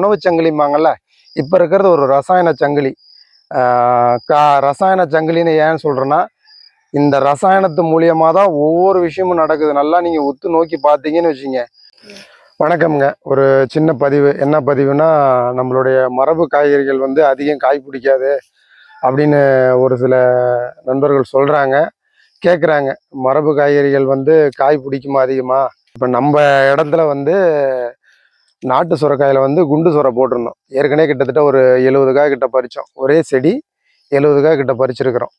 உணவு சங்கிலிம்பாங்கல்ல இப்போ இருக்கிறது ஒரு ரசாயன சங்கிலி. கா ரசாயன சங்கிலின்னு ஏன் சொல்கிறேன்னா இந்த ரசாயனத்து மூலியமாக தான் ஒவ்வொரு விஷயமும் நடக்குது. நல்லா நீங்கள் உத்து நோக்கி பார்த்தீங்கன்னு வச்சுங்க. வணக்கம்ங்க. ஒரு சின்ன பதிவு. என்ன பதிவுனா நம்மளுடைய மரபு காய்கறிகள் வந்து அதிகம் காய் பிடிக்காது அப்படின்னு ஒரு சில நண்பர்கள் சொல்கிறாங்க கேட்குறாங்க மரபு காய்கறிகள் வந்து காய் பிடிக்குமா அதிகமாக இப்போ நம்ம இடத்துல வந்து நாட்டு சுரக்காயில் வந்து குண்டு சுரை போட்டிருந்தோம். ஏற்கனவே கிட்டத்தட்ட ஒரு எழுபது காய் கிட்ட பறித்தோம் ஒரே செடி எழுபது காய் கிட்ட பறிச்சிருக்கிறோம்.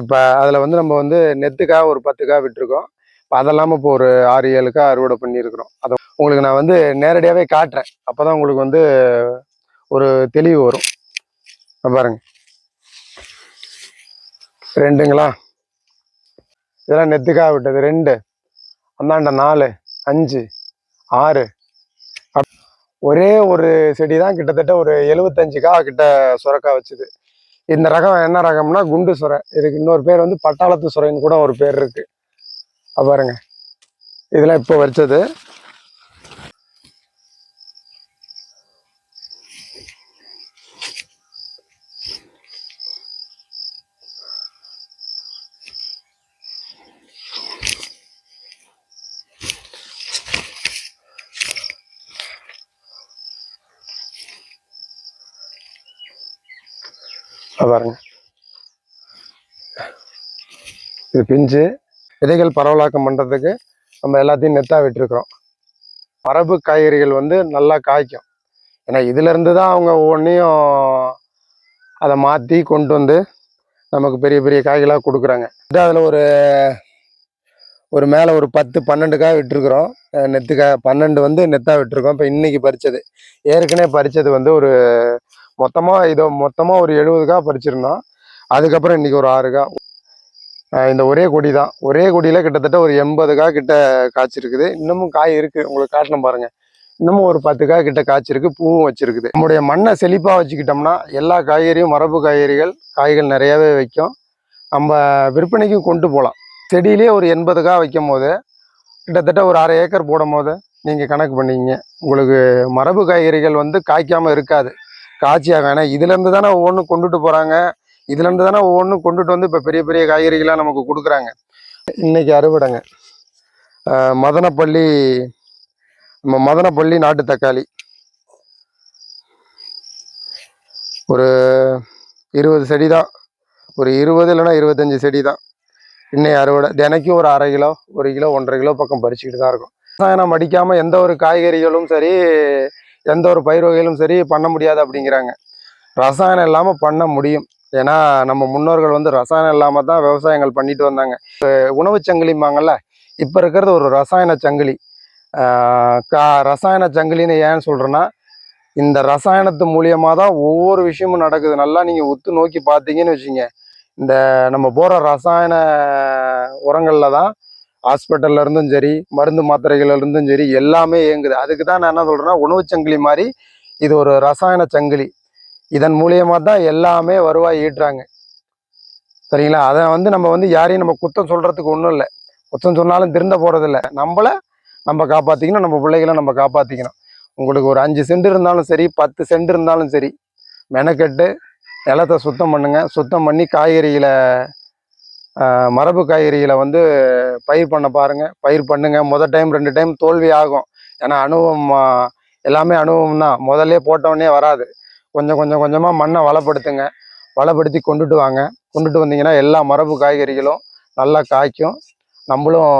இப்போ அதில் வந்து நம்ம வந்து நெத்துக்காய் ஒரு பத்து காய் விட்டுருக்கோம். இப்போ அதெல்லாமல் இப்போ ஒரு ஆறு ஏழு காய் அறுவடை பண்ணியிருக்கிறோம். அதை உங்களுக்கு நான் வந்து நேரடியாகவே காட்டுறேன். அப்போ தான் உங்களுக்கு வந்து ஒரு தெளிவு வரும். பாருங்க. ரெண்டுங்களா? இதெல்லாம் நெத்துக்காய் விட்டது. ரெண்டு. அந்தாண்ட நாலு அஞ்சு ஆறு. ஒரே ஒரு செடி தான் கிட்டத்தட்ட ஒரு எழுபத்தஞ்சு கா கிட்ட சுரக்கா வச்சுது. இந்த ரகம் என்ன ரகம்னா குண்டு சுரை. இதுக்கு இன்னொரு பேர் வந்து பட்டாளத்து சுரைன்னு கூட ஒரு பேர் இருக்கு. பாருங்க. இதெல்லாம் இப்போ வச்சது. பாருங்க. இது பிஞ்சு. விதைகள் பரவலாக்கம் பண்ணுறதுக்கு நம்ம எல்லாத்தையும் நெத்தாக விட்டுருக்குறோம். மரபு காய்கறிகள் வந்து நல்லா காய்க்கும். ஏன்னா இதுலேருந்து தான் அவங்க ஒவ்வொன்றையும் அதை மாற்றி கொண்டு வந்து நமக்கு பெரிய பெரிய காய்களாக கொடுக்குறாங்க. இது அதில் ஒரு ஒரு மேலே ஒரு பத்து பன்னெண்டு காய் விட்டுருக்குறோம் நெத்துக்காய் பன்னெண்டு வந்து நெத்தாக விட்டுருக்கோம். இப்போ இன்றைக்கி பறித்தது ஏற்கனவே பறித்தது வந்து ஒரு மொத்தமாக இதோ மொத்தமாக ஒரு எழுபது பறிச்சிருந்தோம் அதுக்கப்புறம் இன்றைக்கி ஒரு ஆறு இந்த ஒரே கொடி தான் ஒரே கொடியில் கிட்டத்தட்ட ஒரு எண்பது கா கிட்ட காய்ச்சிருக்குது. இன்னமும் காய் இருக்குது உங்களுக்கு காட்டணும் பாருங்கள் இன்னமும் ஒரு பத்து காய் கிட்ட காய்ச்சிருக்கு. பூவும் வச்சுருக்குது. நம்முடைய மண்ணை செழிப்பாக வச்சுக்கிட்டோம்னா எல்லா காய்கறியும் மரபு காய்கறிகள் காய்கள் நிறையவே வைக்கும். நம்ம விற்பனைக்கும் கொண்டு போகலாம் செடியிலே ஒரு எண்பது காய் வைக்கும் போது கிட்டத்தட்ட ஒரு அரை ஏக்கர் போடும் போது நீங்கள் கணக்கு பண்ணிங்க உங்களுக்கு மரபு காய்கறிகள் வந்து காய்க்காமல் இருக்காது. காய்ச்சியாகும் ஏன்னா இதுலேருந்து தானே ஒவ்வொன்றும் கொண்டுட்டு போகிறாங்க இதுலேருந்து தானே ஒவ்வொன்றும் கொண்டுட்டு வந்து இப்போ பெரிய பெரிய காய்கறிகளாக நமக்கு கொடுக்குறாங்க. இன்றைக்கி அறுவடைங்க. மதனப்பள்ளி நம்ம மதனப்பள்ளி நாட்டு தக்காளி. ஒரு இருபது செடி தான். ஒரு இருபது இல்லைன்னா இருபத்தஞ்சி செடி தான். இன்னைக்கு அறுவடை. தினைக்கும் ஒரு அரை கிலோ ஒரு கிலோ ஒன்றரை கிலோ பக்கம் பறிச்சுக்கிட்டு தான் இருக்கும். ரசாயனம் அடிக்காமல் எந்த ஒரு காய்கறிகளும் சரி எந்த ஒரு பயிர் வகையிலும் சரி பண்ண முடியாது அப்படிங்கிறாங்க. ரசாயனம் இல்லாமல் பண்ண முடியும். ஏன்னா நம்ம முன்னோர்கள் வந்து ரசாயனம் இல்லாமல் தான் விவசாயங்கள் பண்ணிட்டு வந்தாங்க. உணவு சங்கிலிம்பாங்கல்ல இப்போ இருக்கிறது ஒரு ரசாயன சங்கிலி. கா ரசாயன சங்கிலின்னு ஏன் சொல்கிறேன்னா இந்த ரசாயனத்து மூலியமாக தான் ஒவ்வொரு விஷயமும் நடக்குது. நல்லா நீங்கள் உத்து நோக்கி பார்த்தீங்கன்னு வச்சுங்க இந்த நம்ம போகிற ரசாயன உரங்களில் தான் ஹாஸ்பிட்டல்ல இருந்தும் சரி மருந்து மாத்திரைகள்ல இருந்தும் சரி எல்லாமே இயங்குது. அதுக்கு தான் நான் என்ன சொல்கிறேன்னா உணவு சங்கிலி மாதிரி இது ஒரு ரசாயன சங்கிலி. இதன் மூலியமாக தான் எல்லாமே வருவாய் ஈட்டுறாங்க. சரிங்களா? அதை வந்து நம்ம வந்து யாரையும் நம்ம குத்தம் சொல்கிறதுக்கு ஒன்றும் இல்லை. குத்தம் சொன்னாலும் திருந்த போகிறதில்ல நம்மளை நம்ம காப்பாற்றிக்கணும் நம்ம பிள்ளைகளை நம்ம காப்பாற்றிக்கணும் உங்களுக்கு ஒரு அஞ்சு சென்ட் இருந்தாலும் சரி பத்து சென்ட் இருந்தாலும் சரி மெனக்கெட்டு நிலத்தை சுத்தம் பண்ணுங்கள் சுத்தம் பண்ணி காய்கறிகளை மரபு காய்கறிகளை வந்து பயிர் பண்ண பாருங்கள் பயிர் பண்ணுங்கள் முத டைம் ரெண்டு டைம் தோல்வி ஆகும். ஏன்னா அனுபவம் எல்லாமே அனுபவம் தான் முதல்ல போட்டவொடனே வராது. கொஞ்சம் கொஞ்சம் கொஞ்சமாக மண்ணை வளப்படுத்துங்க. வளப்படுத்தி கொண்டுட்டு வாங்க. கொண்டுட்டு வந்தீங்கன்னா எல்லா மரபு காய்கறிகளும் நல்லா காய்க்கும். நம்மளும்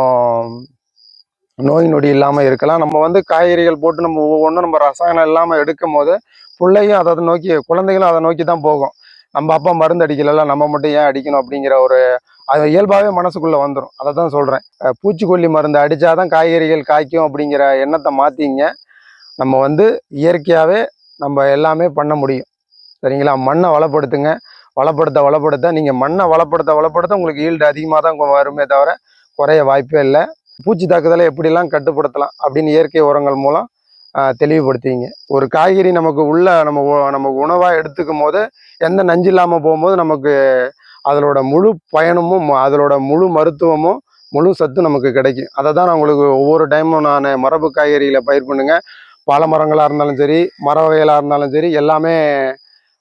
நோய் நொடி இல்லாமல் இருக்கலாம். நம்ம வந்து காய்கறிகள் போட்டு நம்ம ஒவ்வொன்றும் நம்ம ரசாயனம் இல்லாமல் எடுக்கும் போது பிள்ளையும் அதை நோக்கி குழந்தைகளும் அதை நோக்கி தான் போகும். நம்ம அப்பா மருந்து அடிக்கல நம்ம மட்டும் ஏன் அடிக்கணும்? அப்படிங்கிற ஒரு அது இயல்பாகவே மனசுக்குள்ளே வந்துடும் அதை தான் சொல்கிறேன் பூச்சிக்கொல்லி மருந்து அடித்தாதான் காய்கறிகள் காய்க்கும் அப்படிங்கிற எண்ணத்தை மாற்றிங்க நம்ம வந்து இயற்கையாகவே நம்ம எல்லாமே பண்ண முடியும். சரிங்களா? மண்ணை வளப்படுத்துங்க. வளப்படுத்த வளப்படுத்த. நீங்கள் மண்ணை வளப்படுத்த வளப்படுத்த உங்களுக்கு ஈல்டு அதிகமாக தான் வருமே தவிர குறைய வாய்ப்பே இல்லை. பூச்சி தாக்குதலை எப்படிலாம் கட்டுப்படுத்தலாம் அப்படின்னு இயற்கை உரங்கள் மூலம் தெளிவுபடுத்திங்க. ஒரு காய்கறி நமக்கு உள்ள நம்ம நம்ம உணவாக எடுத்துக்கும் போது எந்த நஞ்சு இல்லாமல் போகும்போது நமக்கு அதனோட முழு பயணமும் அதனோட முழு மருத்துவமும் முழு சத்து நமக்கு கிடைக்கும். அதை தான் நான் உங்களுக்கு ஒவ்வொரு டைமும் நான் மரபு காய்கறிகளை பயிர் பண்ணுங்க. பல மரங்களாக இருந்தாலும் சரி மர வகைகளாக இருந்தாலும் சரி எல்லாமே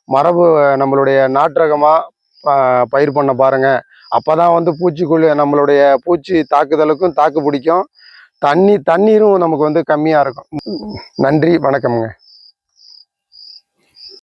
மரபு நம்மளுடைய நாட்டகமாக பயிர் பண்ண பாருங்கள் அப்போ தான் வந்து பூச்சிக்கொல்லி நம்மளுடைய பூச்சி தாக்குதலுக்கும் தாக்கு பிடிக்கும். தண்ணி தண்ணீரும் நமக்கு வந்து கம்மியாக இருக்கும். நன்றி வணக்கம்ங்க.